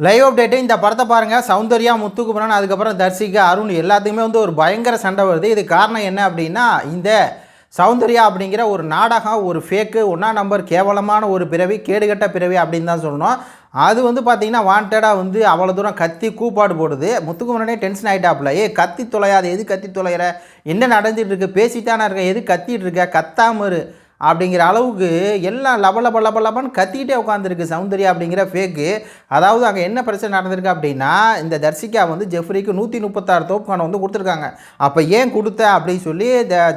Live update இந்த படத்தை பாருங்கள் சௌந்தர்யா முத்துக்குமரன் அதுக்கப்புறம் தர்சிகா அருண் எல்லாத்துக்குமே வந்து ஒரு பயங்கர சண்டை வருது. இது காரணம் என்ன அப்படின்னா இந்த சௌந்தர்யா அப்படிங்கிற ஒரு நாடகம் ஒரு ஃபேக்கு ஒன்றா நம்பர் கேவலமான ஒரு பிறவி கேடுகட்ட பிறவி அப்படின்னு தான் சொல்லணும். அது வந்து பார்த்தீங்கன்னா வாண்டடாக வந்து அவ்வளோ தூரம் கத்தி கூப்பாடு போடுது. முத்துக்குமரனே டென்ஷன் ஆகிட்டாப்புல ஏ கத்தி தொலையாது எது கத்தி தொலைகிற என்ன நடந்துகிட்டு இருக்கு? பேசித்தானே இருக்க எது கத்திட்டு இருக்க? கத்தாம இரு. அப்படிங்கிற அளவுக்கு எல்லாம் லப லப லப லபன்னு கத்திக்கிட்டே உட்காந்துருக்கு சௌந்தர்யா அப்படிங்கிற ஃபேக்கு அதாவது அங்கே என்ன பிரச்சனை நடந்திருக்கு அப்படின்னா இந்த தர்சிகா வந்து ஜெஃப்ரிக்கு நூற்றி முப்பத்தாறு தோப்புக்கான வந்து கொடுத்துருக்காங்க. அப்போ ஏன் கொடுத்த அப்படின்னு சொல்லி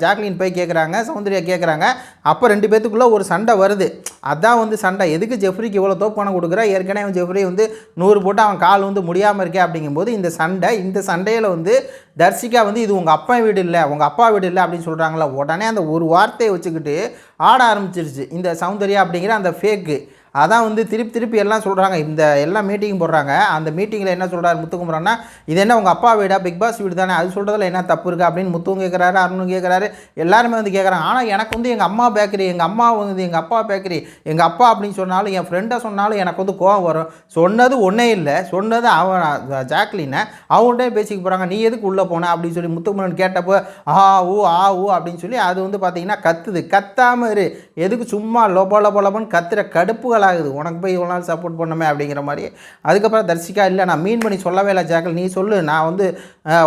ஜாக்லின் போய் கேட்குறாங்க சௌந்தர்யா கேட்குறாங்க அப்போ ரெண்டு பேத்துக்குள்ளே ஒரு சண்டை வருது. அதான் வந்து சண்டை. எதுக்கு ஜெஃப்ரிக்கு இவ்வளோ தோப்புக்கான கொடுக்குறா? ஏற்கனவே அவன் ஜெஃப்ரி வந்து நூறு போட்டு அவன் கால் வந்து முடியாமல் இருக்கே அப்படிங்கும்போது இந்த சண்டை இந்த சண்டையில் வந்து தர்சிகா வந்து இது உங்கள் அப்பா வீடு இல்லை உங்கள் அப்பா வீடு இல்லை அப்படின்னு சொல்கிறாங்களா உடனே அந்த ஒரு வார்த்தையை வச்சுக்கிட்டு ஆட ஆரம்பிச்சிருச்சு. இந்த சௌந்தர்யா அப்படிங்கிற அந்த ஃபேக்கு அதான் வந்து திருப்பி திருப்பி எல்லாம் சொல்கிறாங்க இந்த எல்லாம் மீட்டிங் போடுறாங்க. அந்த மீட்டிங்கில் என்ன சொல்கிறாரு முத்துக்குமரன்னா இது என்ன உங்கள் அப்பா வீடா? பிக் பாஸ் வீடு தானே? அது சொல்கிறதுல என்ன தப்பு இருக்குது அப்படின்னு முத்துவும் கேட்குறாரு அருணும் கேட்குறாரு எல்லாருமே வந்து கேட்குறாங்க ஆனால் எனக்கு வந்து எங்கள் அம்மா பேக்கரி எங்கள் அம்மா வந்து எங்கள் அப்பா பேக்கரி எங்கள் அப்பா அப்படின்னு சொன்னாலும் என் ஃப்ரெண்டை சொன்னாலும் எனக்கு வந்து கோவம் வரும். சொன்னது ஒன்றே இல்லை. சொன்னது அவன் ஜாக்லினை. அவங்கள்ட்டே பேசிக்க போகிறாங்க நீ எதுக்கு உள்ளே போன? அப்படின்னு சொல்லி முத்துக்குமரன் கேட்டப்போ ஆ ஊ ஆ ஊ அப்படின்னு சொல்லி அது வந்து பார்த்தீங்கன்னா கத்துது. கத்தாமல் இரு. எதுக்கு சும்மா லொப லொப லொபன்னு கத்துற கடுப்புகளை ஆகுது. உனக்கு போய் இவ்வளோ நாள் சப்போர்ட் பண்ணமே அப்படிங்கிற மாதிரி. அதுக்கப்புறம் தர்ஷிகா இல்லை நான் மீன் பண்ணி சொல்லவே இல்லை ஜாக்கல். நீ சொல்லு. நான் வந்து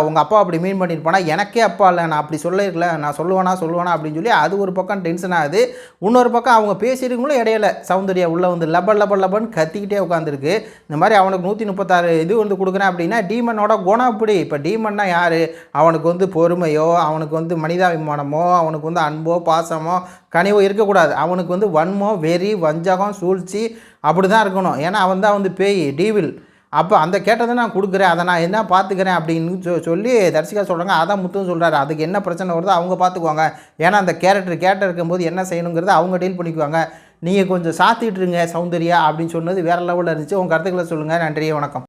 உங்கள் அப்பா அப்படி மீன் பண்ணிட்டு போனால் எனக்கே அப்பா இல்லை. நான் அப்படி சொல்லிருக்கல நான் சொல்லுவேனா சொல்லுவேனா அப்படின்னு சொல்லி அது ஒரு பக்கம் டென்ஷன் ஆகுது. இன்னொரு பக்கம் அவங்க பேசியிருக்கங்களும் இடையில சௌந்தர்யா உள்ளே வந்து லபல் லபல் லபன்னு கத்திக்கிட்டே உட்காந்துருக்கு இந்த மாதிரி அவனுக்கு நூற்றி முப்பத்தாறு இது வந்து கொடுக்குறேன் அப்படின்னா டீமனோட குணம் அப்படி. இப்போ டீமன்னா யார்? அவனுக்கு வந்து பொறுமையோ அவனுக்கு வந்து மனிதாபிமானமோ அவனுக்கு வந்து அன்போ பாசமோ கனிவோ இருக்கக்கூடாது. அவனுக்கு வந்து வன்மோ வெறி வஞ்சகம் சூழ்ச்சி அப்படி தான் இருக்கணும். ஏன்னா அவன் தான் வந்து பேய் டீவில். அப்போ அந்த கேட்டதை நான் கொடுக்குறேன். அதை நான் என்ன பார்த்துக்கிறேன் அப்படின்னு சொ சொல்லி தர்சிகா சொல்கிறாங்க அதான் முத்துன்னு சொல்கிறாரு அதுக்கு என்ன பிரச்சனை வருதோ அவங்க பார்த்துக்குவாங்க. ஏன்னா அந்த கேரக்டர் கேரக்டர் இருக்கும்போது என்ன செய்யணுங்கிறத அவங்க டீல் பண்ணிக்குவாங்க. நீங்கள் கொஞ்சம் சாத்திட்டுருங்க சௌந்தர்யா அப்படின்னு சொன்னது வேறு லெவலில் இருந்துச்சு. உங்கள் கருத்துக்களை சொல்லுங்கள் நன்றி வணக்கம்.